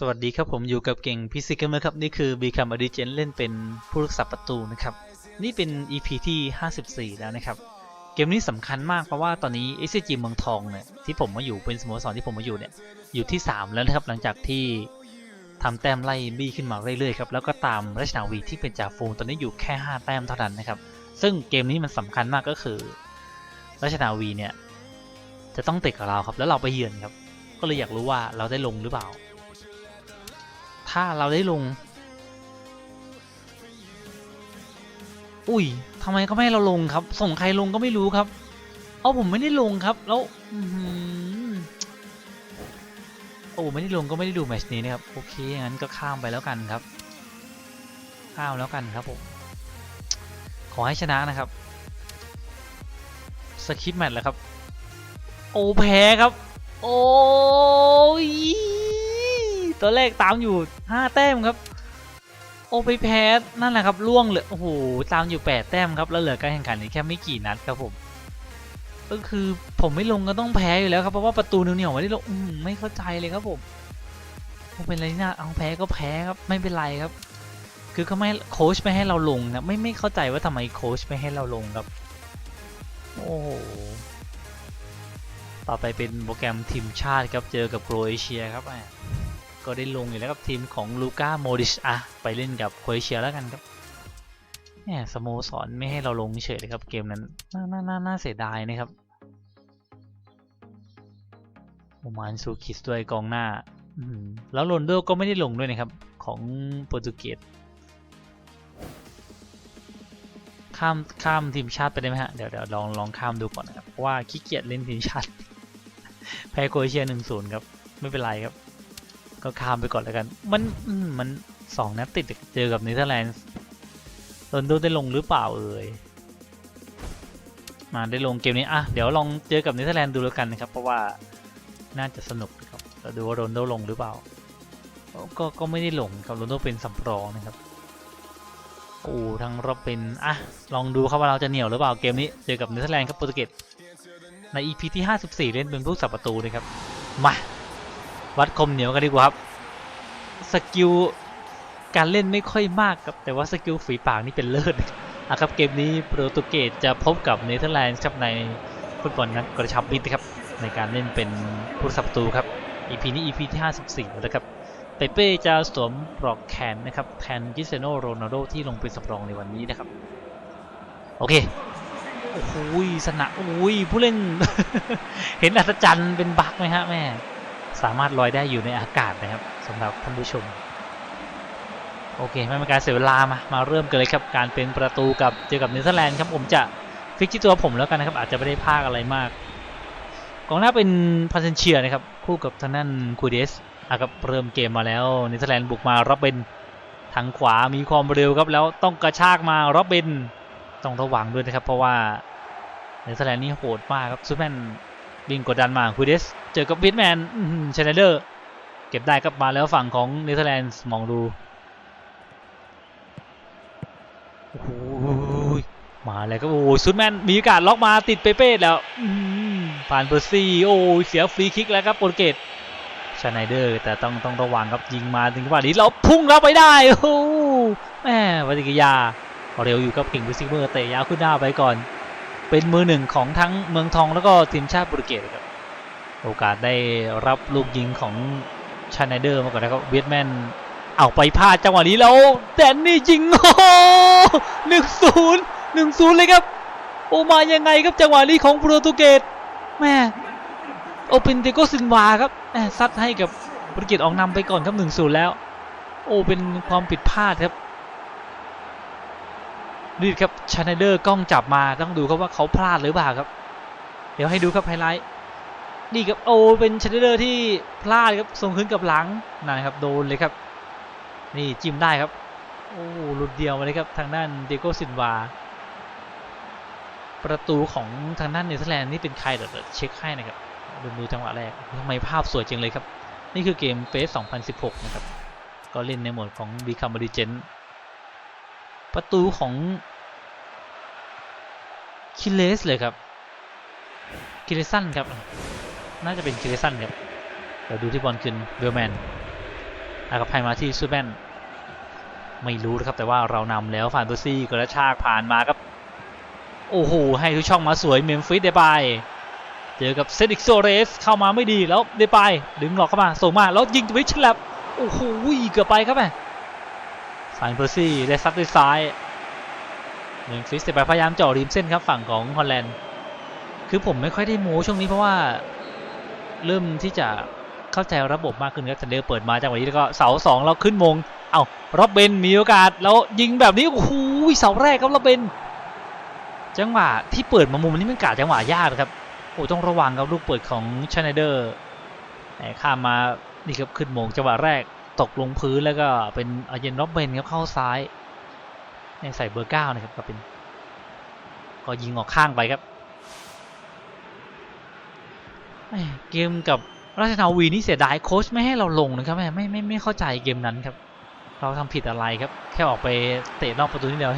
สวัสดีครับผมอยู่กับเก่งพิซิกเกอร์ครับ นี่คือ Become a Legend เล่นเป็นผู้รักษาประตูนะครับ นี่เป็น EP ที่ 54 แล้วนะครับ เกมนี้สำคัญมากเพราะว่าตอนนี้ SCG เมืองทองเนี่ยที่ผมมาอยู่เป็นสโมสรที่ผมมาอยู่เนี่ยอยู่ที่ 3 แล้วนะครับหลังจากที่ทำแต้มไล่บี้ขึ้นมาเรื่อยๆครับแล้วก็ตามราชนาวีที่เป็นจ่าฝูงตอนนี้อยู่แค่ 5 แต้มเท่านั้นนะครับซึ่งเกมนี้มันสำคัญมากก็คือราชนาวีเนี่ยจะต้องติดกับเราครับแล้วเราไปเยือนครับก็เลยอยากรู้ว่าเราได้ลงหรือเปล่า ถ้าเราได้ลง อุ้ยทำไมก็ไม่ให้เราลงครับ ส่งใครลงก็ไม่รู้ครับ เอาผมไม่ได้ลงครับ แล้วอือหือโอ้ไม่ได้ลงก็ไม่ได้ดูแมชนี้นะครับ โอเคงั้นก็ข้ามไปแล้วกันครับ ข้ามแล้วกันครับผม ขอให้ชนะนะครับ สคริปต์แมตช์แล้วครับ โอ้แพ้ครับ โอ้ย ตัวแรกตามอยู่ 5 แต้มครับ โอ้ไปแพ้นั่นแหละครับล่วงเลยโอ้โหตามอยู่ 8 แต้มครับแล้วเหลือการแข่งขันอีกแค่ไม่กี่นัดครับผมก็คือผมไม่ลงก็ต้องแพ้อยู่แล้วครับเพราะว่าประตูเหนียวๆไม่ได้ลงมไม่เข้าใจเลยครับผมผมเป็นอะไรน่าเอาแพ้ก็แพ้ครับไม่เป็นไรครับ คือเขาไม่โค้ชไม่ให้เราลงนะไม่ไม่เข้าใจว่าทำไมโค้ชไม่ให้เราลงครับโอ้โหต่อไปเป็นโปรแกรมทีมชาติครับเจอกับโครเอเชียครับอะ ก็ได้ลงอยู่แล้วกับทีมของลูก้าโมดิชอะไปเล่นกับโคเอเชียแล้วกันครับเนี่ยสโมสรไม่ให้เราลงเฉยเลยครับเกมนั้นน่าน่าน่านาเสียดายนะครับโอมานซูคิสด้วยกองหน้าแล้วโรนโดก็ไม่ได้ลงด้วยนะครับของโปรตุเกสข้ามข้ามทีมชาติไปได้ไหมฮะเดี๋ยวเดี๋ยวลองลองข้ามดูก่อนนะครับเพราะว่าขี้เกียจเล่นทีมชาติแพ้โคเอเชียหนึ่งศูนย์ครับ ไม่เป็นไรครับ ก็ข้ามไปก่อนแล้วกัน มันมันสองนัดติดเจอกับเนเธอร์แลนด์โรนลโดได้ลงหรือเปล่าเอ่ยมาได้ลงเกมนี้อะเดี๋ยวลองเจอกับเนเธอร์แลนด์ดูแล้วกันนะครับ เพราะว่าน่าจะสนุกนะครับเราดูว่าโรนโดลงหรือเปล่า ก็ก็ไม่ได้ลงครับโรนโดเป็นสำรองนะครับโอ้ทั้งรอบเป็นอะลองดูครับว่าเราจะเหนียวหรือเปล่าเกมนี้เจอกับเนเธอร์แลนด์ครับโปรตุเกสใน EP ที่ 54 เล่นเป็นผู้สับประตูนะครับมา วัดคมเหนียวกันดีกว่าครับสกิลการเล่นไม่ค่อยมากครับแต่ว่าสกิลฝีปากนี่เป็นเลิศอะครับเกมนี้โปรตุเกสจะพบกับเนเธอร์แลนด์ครับในฟุตบอลนัดกระชับมิตรครับในการเล่นเป็นผู้สับประตูครับ EP นี้ EP ที่ 54 แล้วนะครับเปเป้จะสวมปลอกแขนนะครับแทนคริเตียโนโรนัลโดที่ลงเป็นสำรองในวันนี้นะครับ โอเคโอ้โหสนะอุ้ยผู้เล่น เห็นอัศจรรย์เป็นบักไหมฮะแม่ สามารถลอยได้อยู่ในอากาศนะครับสำหรับท่านผู้ชม โอเค ไม่เป็นการเสียเวลามามาเริ่มกันเลยครับการเป็นประตูกับเจอกับเนเธอร์แลนด์ครับผมจะฟิกที่ตัวผมแล้วกันนะครับ อาจจะไม่ได้พากอะไรมากกองหน้าเป็นพาเซนเชียนะครับ คู่กับทางด้นคูเดสอะครับเริ่มเกมมาแล้วเนเธอร์แลนด์บุกมารับเป็นทางขวามีความเร็วครับแล้วต้องกระชากมารับเป็นต้องระวังด้วยนะครับ เพราะว่าเนเธอร์แลนด์นี่โหดมากครับซูแมน วิ่งกดดันมาคูเดสเจอกับบิทแมนชไนเดอร์ เก็บได้ครับมาแล้วฝั่งของเนเธอร์แลนด์มองดูโอ้โหมาเลยครับโอ้ซุดแมนมีโอกาสล็อกมาติดเปเป้แล้วผ่านเบอร์ซี่โอ้เสียฟรีคิกแล้วครับโปรเกสชไนเดอร์ แต่ต้องต้องระวังครับยิงมาถึงจังหวะนี้เราพุ่งเรับไปได้โอ้แม่ปฏิกิยาเร็วอยู่กับกิงวิซิเมอร์เตะยาวขึ้นหน้าไปก่อน เป็นมือหนึ่งของทั้งเมืองทองแล้วก็ทีมชาติโปรตุเกสครับโอกาสได้รับลูกยิงของชาไนเดอร์มาก่อนนะครับเวียดแมนเอาไปพลาดจังหวะนี้แล้วแดนนี่ยิงโอ้หนึ่งศูนย์หนึ่งศูนย์เลยครับ โอมายังไงครับจังหวะนี้ของโปรตุเกสแม่โอเปนเตโกซินวาครับแม่ซัดให้กับโปรตุเกสออกนำไปก่อนครับหนึ่งศูนย์แล้ว โอเป็นความผิดพลาดครับ นี่ครับชาไนเดอร์กล้องจับมาต้องดูครับว่าเขาพลาดหรือเปล่าครับ เดี๋ยวให้ดูครับไฮไลท์นี่ครับโอ้เป็นชนเดอร์ที่พลาดครับส่งขึ้นกับหลังนะครับโดนเลยครับ นี่จิ้มได้ครับโอ้หลุดเดียวมาเลยครับทางด้านเดโกซินวาประตูของทางด้านเนเธอร์แลนด์นี่เป็นใครเดี๋ยวเช็คให้นะครับดูดูจังหวะแรกทำไมภาพสวยจังเลยครับ นี่คือเกมเฟส2016 นะครับ ก็เล่นในโหมดของ Become a Legend ประตูของคิเลสเลยครับคิเลสันครับ น่าจะเป็นคิเลสันครับ เดี๋ยวดูที่บอลคืนเบลแมนนะครับให้มาที่ซูแมนไม่รู้นะครับแต่ว่าเรานำแล้วฟานเบอร์ซี่กระชากผ่านมาครับ โอ้โห ให้ทุกช่องมาสวยเมมฟิสเดบายเจอกับเซดิกโซเรสเข้ามาไม่ดีแล้วเดบายดึงหลอกเข้ามาส่งมาแล้วยิงวิชแลบโอ้โหเกือบไปครับแม่ ฟานเบอร์ซี่ได้ซัดด้วยซ้ายเมมฟิสเดบายพยายามเจาะริมเส้นครับฝั่งของฮอลแลนด์คือผมไม่ค่อยได้โม้ช่วงนี้เพราะว่าเริ่มที่จะเข้าใจระบบมากขึ้นครับทันเดอร์เปิดมาจังหวะนี้แล้วก็เสาสองเราขึ้นมง เอารอบเบนมีโอกาสแล้วยิงแบบนี้โอ้โหเสาแรกครับรอบเบนจังหวะที่เปิดมามุมนี้มันกาจังหวะยากนะครับโอ้ต้องระวังครับลูกเปิดของชไนเดอร์แข้ามมานี่ครับขึ้นมงจังหวะแรก ตกลงพื้นแล้วก็เป็นอาเยนร็อบเบนครับเข้าซ้ายใส่เบอร์เก้านะครับก็เป็นก็ยิงออกข้างไปครับเกมกับราชนาวีนี่เสียดายโค้ชไม่ให้เราลงนะครับแม่ไม่ไม่ไม่เข้าใจเกมนั้นครับ เราทำผิดอะไรครับ แค่ออกไปเตะนอกประตูนิดเดียว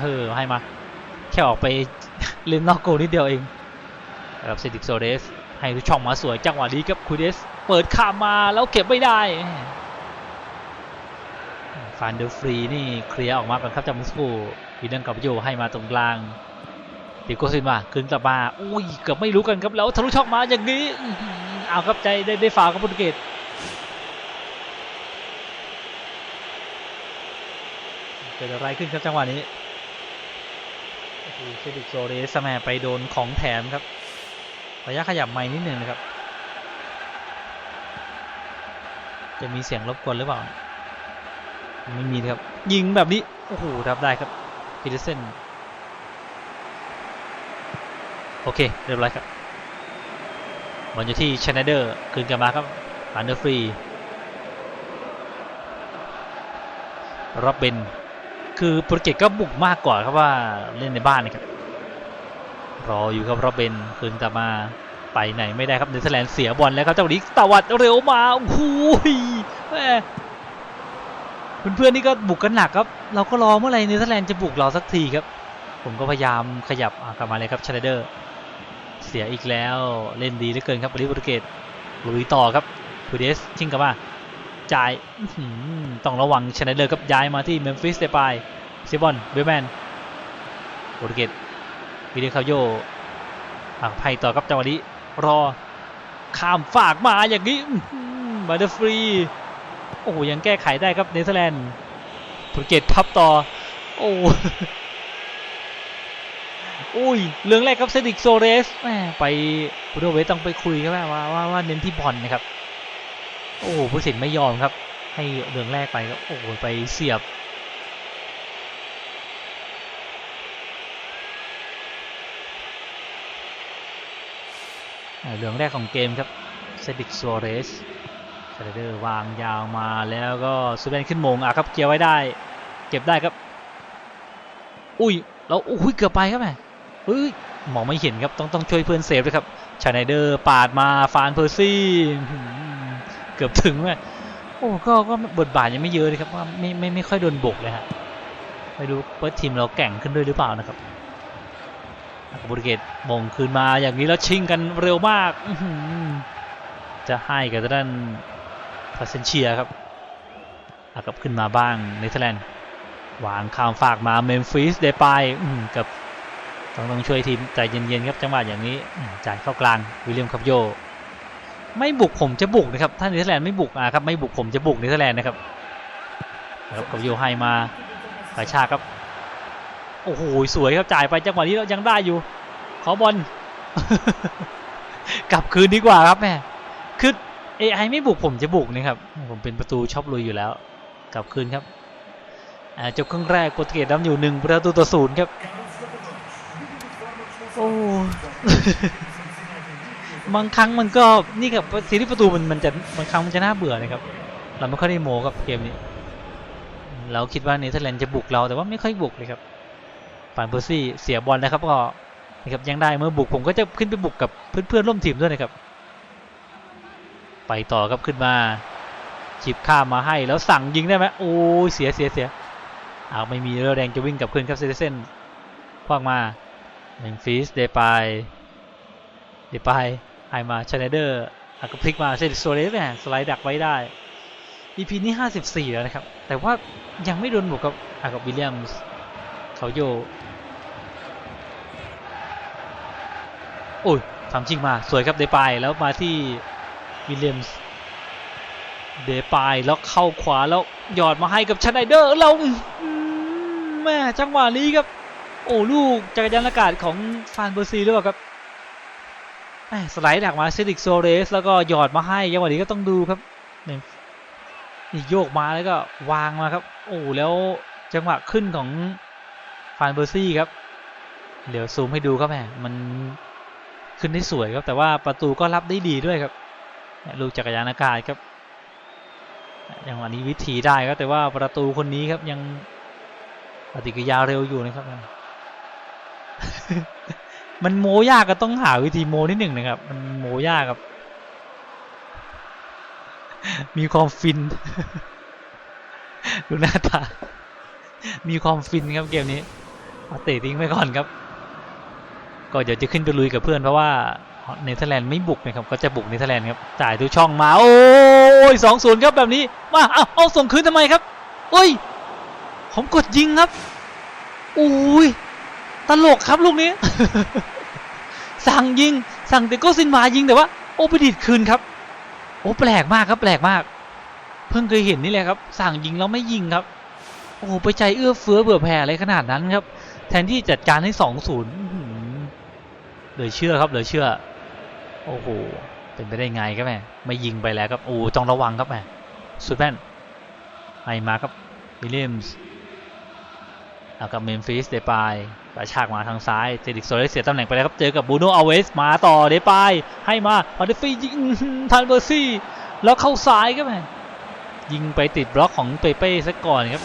เออให้มา แค่ออกไปเล่นนอกโกนิดเดียวเองครับเซดิกโซเดสให้ทุกช่องมาสวยจังหวะนี้ครับคูเดสเปิดข้ามมาแล้วเก็บไม่ได้ ฟานเดอร์ฟรีนี่เคลียร์ออกมาก่อนครับจากมุสกูวีนันกับโยให้มาตรงกลางติโกซินมาคืนกลับมาอุ้ยเกือบไม่รู้กันครับแล้วทะลุช่องมาอย่างนี้อื้อหือเอาครับใจได้ได้ฝาวกับโปรตุเกสเกิดอะไรขึ้นครับจังหวะนี้โอ้โหเซดิกโซเรสแมไปโดนของแถมครับระยะขยับไม่นิดหนึ่งนะครับ จะมีเสียงรบกวนหรือเปล่า ไม่มีครับ ยิงแบบนี้ โอ้โหรับได้ครับพีเดเซนโอเค เรียบร้อยครับบอลอยู่ที่ชไนเดอร์คืนกลับมาครับอันเดอร์ฟรีรับเบนคือโปรเกตก็บุกมากกว่าครับว่าเล่นในบ้านนะครับรออยู่ครับรับเบนคืนกลับมาไปไหนไม่ได้ครับเนเธอร์แลนด์เสียบอลแล้วครับเจ้าหนี้ตวัดเร็วมาโอ้โหแม่ เพื่อนๆนี่ก็บุกกันหนักครับ เราก็รอเมื่อไหร่เนเธอร์แลนด์จะบุกเราสักทีครับ ผมก็พยายามขยับกลับมาเลยครับชไนเดอร์ เสียอีกแล้วเล่นดีเหลือเกินครับบริโปรตุเกสลุยต่อครับคูเดสชิงกับมาจ่ายต้องระวังชนะเลยครับย้ายมาที่เมมฟิสเดปายเซบอนเบลแมนโปรตุเกสวิเดคาโยอะไพ่ต่อครับจังหวะนี้รอข้ามฝากมาอย่างนี้บัตเตอร์ฟรี โอ้โหยังแก้ไขได้ครับเนเธอร์แลนด์โปรตุเกสพับต่อ โอ้อุ้ยเรื่องแรกครับเซดิกโซเรสแมไปบูโดเวสต้องไปคุยครับว่าว่าว่าเน้นที่บอลนะครับ โอ้โหผู้สินไม่ยอมครับ ให้เรื่องแรกไปครับโอ้โหไปเสียบเรื่องแรกของเกมครับเซดิกโซเรส ชาเดอร์วางยาวมาแล้วก็ซูเบนขึ้นมงอะครับเกียร์ไว้ได้ เก็บได้ครับ อุ้ยแล้วอุ้ยเกือบไปครับแม่เฮ้ยมองไม่เห็นครับต้องต้องช่วยเพื่อนเซฟด้วยครับชาไนเดอร์ปาดมาฟานเพอร์ซี่เกือบถึงเลยโอ้ก็ก็บทบาทยังไม่เยอะเลยครับว่าไม่ไม่ไม่ค่อยโดนบุกเลยฮะไม่รู้ว่าทีมเราแก่งขึ้นด้วยหรือเปล่านะครับโปรตุเกสมงคืนมาอย่างนี้แล้วชิงกันเร็วมากจะให้กับด้าน พาเซนเชียครับอากลับขึ้นมาบ้างเนเธอร์แลนด์วางข้ามฝากมาเมมฟิสเดปายกับต้องต้องช่วยทีมใจเย็นๆครับจังหวะอย่างนี้จ่ายเข้ากลางวิลเลียมคับโย ไม่บุกผมจะบุกนะครับถ้าเนเธอร์แลนด์ไม่บุกอะครับไม่บุกผมจะบุกเนเธอร์แลนด์นะครับครับคับโยให้มากระชากครับโอ้โหสวยครับจ่ายไปจังหวะนี้เรายังได้อยู่ ขอบอลกลับคืนดีกว่าครับแม่คือ AI ไม่บุกผมจะบุกนะครับ ผมเป็นประตูชอบลุยอยู่แล้ว กลับคืนครับอ่าจบครึ่งแรกโปรตุเกสนำอยู่หนึ่งประตูต่อศูนย์ครับ โอ้บางครั้งมันก็นี่กับซีรีส์ประตูมันมันจะบางครั้งมันจะน่าเบื่อนะครับ เราไม่ค่อยได้โมกับเกมนี้ เราคิดว่าเนเธอร์แลนด์จะบุกเราแต่ว่าไม่ค่อยบุกเลยครับปานเปอร์ซี่เสียบอลนะครับก็นะครับยังได้เมื่อบุกผมก็จะขึ้นไปบุกกับเพื่อนๆร่วมทีมด้วยนะครับ ไปต่อครับขึ้นมาจิบข้ามมาให้แล้วสั่งยิงได้ไหมโอ้ยเสียเสียเสียอ้าไม่มีเรือแดงจะวิ่งกลับคืนครับเซเดเซนคว้างมาเมมฟิสเดปายเดปายไฮมาชาเนเดอร์แล้วก็พลิกมาเซดโซเลสเนี่ยสไลด์ดักไว้ได้ EP นี้ 54 แล้วนะครับ แต่ว่ายังไม่โดนบุกกับอากับวิลเลียมส์เขาโยโอ้ยทำจริงมาสวยครับเดปายแล้วมาที่ วิลเลียมส์เดปายแล้วเข้าขวาแล้วหยอดมาให้กับชไนเดอร์เราอื้อหือแม่จังหวะนี้ครับ โอ้ลูกจักรยานอากาศของฟานเบอร์ซีหรือเปล่าครับแสไลด์ดักมาเซดิกโซเรสแล้วก็หยอดมาให้จังหวะนี้ก็ต้องดูครับนี่โยกมาแล้วก็วางมาครับ โอ้แล้วจังหวะขึ้นของฟานเบอร์ซี่ครับ เดี๋ยวซูมให้ดูครับแม่มันขึ้นได้สวยครับ แต่ว่าประตูก็รับได้ดีด้วยครับ ลูกจักรยานอากาศครับอย่างวันนี้วิธีได้ครับแต่ว่าประตูคนนี้ครับยังปฏิกิริยาเร็วอยู่นะครับมันโมยากก็ต้องหาวิธีโมนิดหนึ่งนะครับ มันโมยากครับ มีความฟิน ดูหน้าตา มีความฟินครับเกมนี้เอาเตะทิ้งไปก่อนครับ ก็เดี๋ยวจะขึ้นไปลุยกับเพื่อนเพราะว่า เนเธอร์แลนด์ไม่บุกนะครับก็จะบุกเนเธอร์แลนด์ครับจ่ายทุกช่องมาโอ้ยสองศูนย์ครับแบบนี้มาเอาเอาส่งคืนทำไมครับโอ้ย ผมกดยิงครับอุ้ยตลกครับลูกนี้ สั่งยิง สั่งเตโก้ซินวายิงแต่ว่า โอ้ไปดิดคืนครับ โอ้แปลกมากครับ แปลกมาก เพิ่งเคยเห็นนี่แหละครับ สั่งยิงแล้วไม่ยิงครับ โอ้ไปใจเอื้อเฟื้อเบื่อแผ่อะไรขนาดนั้นครับ แทนที่จัดการให้สองศูนย์เหลือเชื่อครับเหลือเชื่อ โอ้โห เป็นไปได้ไงครับแม่ไม่ยิงไปแล้วครับ โอ้ต้องระวังครับแม่สุดแม่นให้มาครับวิลเลียมส์แล้วกับเมมฟิสเดปายกระชากมาทางซ้ายเจดิกโซเลสเสียตำแหน่งไปแล้วครับ เจอกับบูโนอาเวสมาต่อเดปายให้มาพาเดฟี่ยิงทันเบอร์ซี่ แล้วเข้าซ้ายครับแม่ยิงไปติดบล็อกของเปเป้ซะก่อนครับ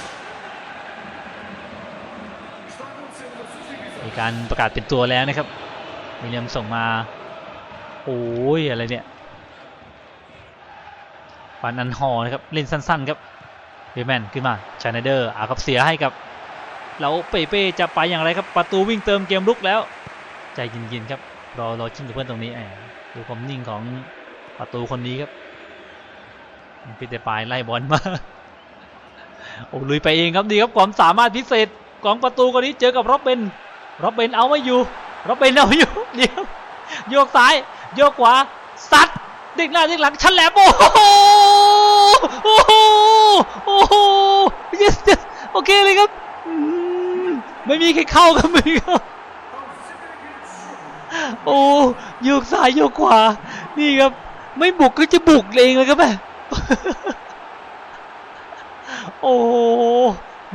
มีการประกาศเป็นตัวแล้วนะครับวิลเลียมส่งมา โอ้ยอะไรเนี่ยฟานอันฮอนะครับเล่นสั้นๆครับเบแมนขึ้นมาชาไนเดอร์อาครับเสียให้กับแล้วเปเป้จะไปอย่างไรครับประตูวิ่งเติมเกมลุกแล้ว ใจเย็นๆครับรอรอชิงกับเพื่อนตรงนี้แหมดูความนิ่งของประตูคนนี้ครับพีเตปายไล่บอลมาโอ้ลุยไปเองครับดีครับความสามารถพิเศษของประตูคนนี้เจอกับร็อบเบนร็อบเบนเอาไม่อยู่ร็อบเบนเอาอยู่เดี๋ยวโยกซ้าย โยกขวาซัดดึงหน้าดึงหลังชันแหลมโอ้โหโอ้โหโอ้โห yes yes โอเคเลยครับไม่มีใครเข้าครับไม่มีเข้าโอ้โยกซ้ายโยกขวานี่ครับ ไม่บุกก็จะบุกเองเลยครับแม่โอ้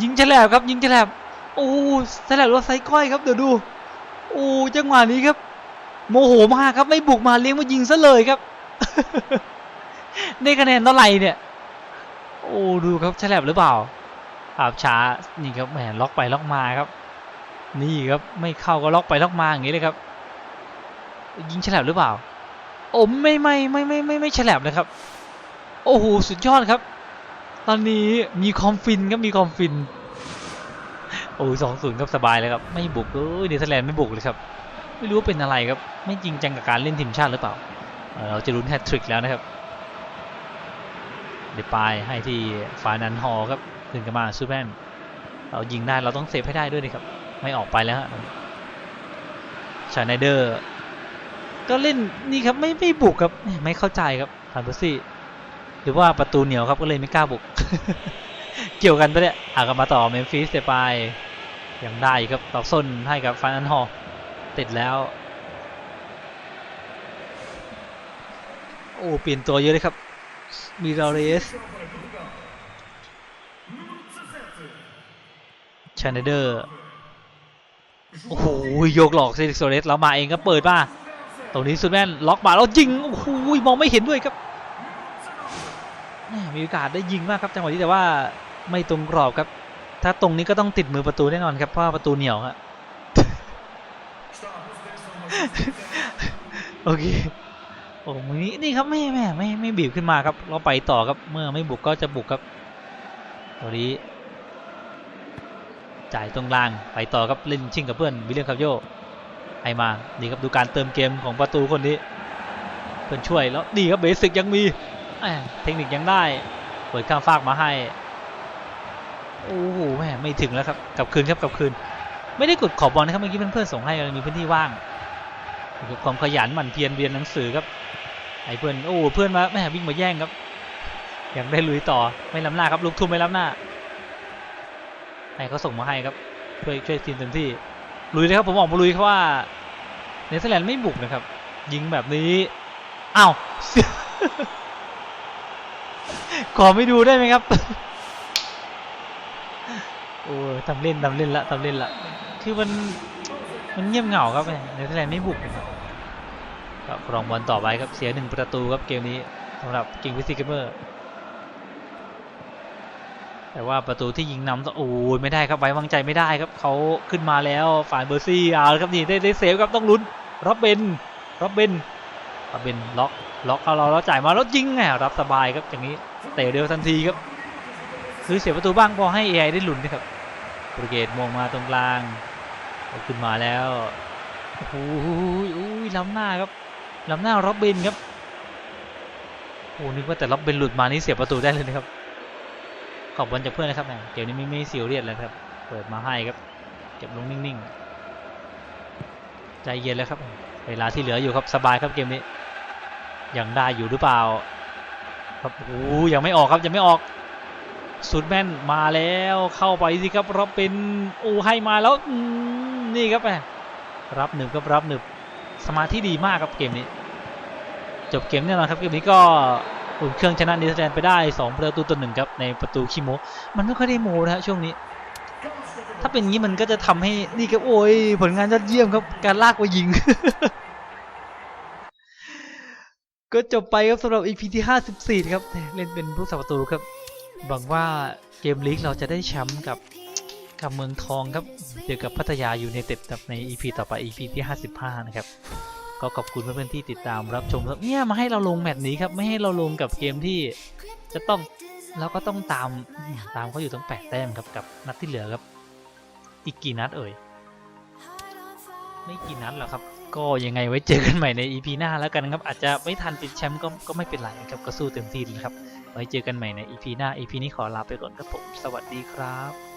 ยิงฉลบครับยิงฉลบโอ้ฉลบรถไซก้อยครับเดี๋ยวดูโอ้จังหวะนี้ครับ โมโหมากครับไม่บุกมาเลี้ยงมายิงซะเลยครับ ได้คะแนนเท่าไหร่เนี่ย โอ้ดูครับฉลบหรือเปล่าภาพช้านี่ครับแหมล็อกไปล็อกมาครับ นี่ครับไม่เข้าก็ล็อกไปล็อกมาอย่างนี้เลยครับ ยิงฉลบหรือเปล่า โอ้ไม่ไม่ไม่ไม่ไม่ไม่ฉลบนะครับ โอ้โหสุดยอดครับ ตอนนี้มีคอมฟินครับมีคอมฟินโอ้สองศูนย์ครับสบายเลยครับ ไม่บุกเออเนเธอร์แลนด์ไม่บุกเลยครับ ไม่รู้เป็นอะไรครับ ไม่จริงจังกับการเล่นทีมชาติหรือเปล่าเเราจะลุ้นแฮตทริกแล้วนะครับ เดปายให้ที่ฟานันฮอลครับถึงกันมาซูแมนเรายิงได้เราต้องเซฟให้ได้ด้วยนะครับ ไม่ออกไปแล้วฮะชาไนเดอร์ก็เล่นนี่ครับไม่ไม่บุกครับไม่เข้าใจครับฟานเบอร์ซี่หรือว่าประตูเหนียวครับก็เลยไม่กล้าบุก เกี่ยวกันปะเนี่ยอะก็มาต่อเมมฟิสเดปายยังได้อีกครับตอกส้นให้กับฟานันฮอล ติดแล้วโอ้เปลี่ยนตัวเยอะเลยครับมีราเรสชาเนเดอร์โอ้โหโยกหลอกเซนิกโซเรสแล้วมาเองก็เปิดมาตรงนี้สุดแม่นล็อกมาแล้วยิงโอ้โหมองไม่เห็นด้วยครับม่มีโอกาสได้ยิงมากครับจังหวะนี้แต่ว่าไม่ตรงกรอบครับ ถ้าตรงนี้ก็ต้องติดมือประตูแน่นอนครับเพราะประตูเหนียวครับ โอเคโอ้มือนี้นี่ครับไม่ไม่ไม่ไม่บีบขึ้นมาครับ เราไปต่อครับเมื่อไม่บุกก็จะบุกครับตัวนี้จ่ายตรงกลางไปต่อครับเล่นชิงกับเพื่อนวิลเลียมคาโยให้มานี่ครับดูการเติมเกมของประตูคนนี้ เพื่อนช่วยแล้วดีครับเบสิกยังมีเทคนิคยังได้ปิดข้ามฟากมาให้โอ้โหแม่ไม่ถึงแล้วครับกลับคืนครับกลับคืน ไม่ได้กดขอบบอลนะครับเมื่อกี้เพื่อนๆส่งให้ยังมีพื้นที่ว่าง คือความขยันหมั่นเพียรเรียนหนังสือครับไอ้เพื่อนโอ้เพื่อนมาแม่วิ่งมาแย่งครับอยากได้ลุยต่อไม่ล้ำหน้าครับลูกทุ่มไม่ล้ำหน้าไอ้เขาส่งมาให้ครับช่วยช่วยทีมเต็มที่ลุยเลยครับผมออกมาลุยเพราะว่าเนเธอร์แลนด์ไม่บุกนะครับ ยิงแบบนี้อ้าวขอไม่ดูได้ไหมครับโอ้ทำเล่นทำเล่นละทำเล่นละคือมัน มันเงียบเหงาครับเนเธอร์แลนด์ไม่บุกนะครับก็ครองบอลต่อไปครับเสียหนึ่งประตูครับเกมนี้สำหรับกิงวิซี่เกเมอร์แต่ว่าประตูที่ยิงนำโอ้ยไม่ได้ครับไว้วางใจไม่ได้ครับเขาขึ้นมาแล้วฝ่ายเบอร์ซี่เอาละครับนี่ได้ได้เซฟครับต้องลุ้นรับเบนรับเบนรับเบนล็อกล็อกเอาเราแล้วจ่ายมาแล้วยิงไงรับสบายครับอย่างนี้เตะเร็วทันทีครับคือเสียประตูบ้างพอให้ AI ได้ลุ้นนะครับโปรเกสมองมาตรงกลาง ขึ้นมาแล้วโอ้โหอุ้ยล้ำหน้าครับล้ำหน้าร็อบบินครับโอ้นึกว่าแต่ร็อบบินหลุดมานี่เสียประตูได้เลยนะครับ ขอบบอลจากเพื่อนนะครับแหมเกมนี้ไม่ไม่เสียวเรียดเลยครับ เปิดมาให้ครับ เก็บลงนิ่งๆ ใจเย็นแล้วครับ เวลาที่เหลืออยู่ครับสบายครับเกมนี้ ยังได้อยู่หรือเปล่า ครับโอ้ยังไม่ออกครับยังไม่ออกสุดแม่นมาแล้วเข้าไปสิครับรับเป็นโอ้ให้มาแล้วอืม นี่ครับแหมรับหนึ่งก็รับหนึ่งสมาธิดีมากครับเกมนี้ จบเกมแน่นอนครับเกมนี้ก็อุ่นเครื่องชนะนิวซีแลนด์ไปได้ 2 ประตูต่อหนึ่งครับในประตูคิโม มันไม่ค่อยได้โมนะฮะช่วงนี้ ถ้าเป็นงี้มันก็จะทำให้นี่ครับโอ้ยผลงานยอดเยี่ยมครับการลากไปยิง ก็จบไปครับสำหรับ EP ที่ 54 ครับเล่นเป็นผู้สับประตูครับหวังว่าเกมลีกเราจะได้แชมป์กับ กับเมืองทองครับ เจอกับพัทยาอยูไนเต็ดครับใน EP ต่อไป EP ที่ 55 นะครับ ก็ขอบคุณเพื่อนๆที่ติดตามรับชมครับเนี่ยมาให้เราลงแมตช์นี้ครับ ไม่ให้เราลงกับเกมที่จะต้องเราก็ต้องตามตามเขาอยู่ตั้งแปดแต้มครับกับนัดที่เหลือครับ อีกกี่นัดเอ่ย ไม่กี่นัดหรอกครับ ก็ยังไงไว้เจอกันใหม่ใน EP หน้าแล้วกันครับ อาจจะไม่ทันติดแชมป์ก็ก็ไม่เป็นไรครับก็สู้เต็มที่นะครับ ไว้เจอกันใหม่ใน EP หน้า EP นี้ขอลาไปก่อนครับผม สวัสดีครับ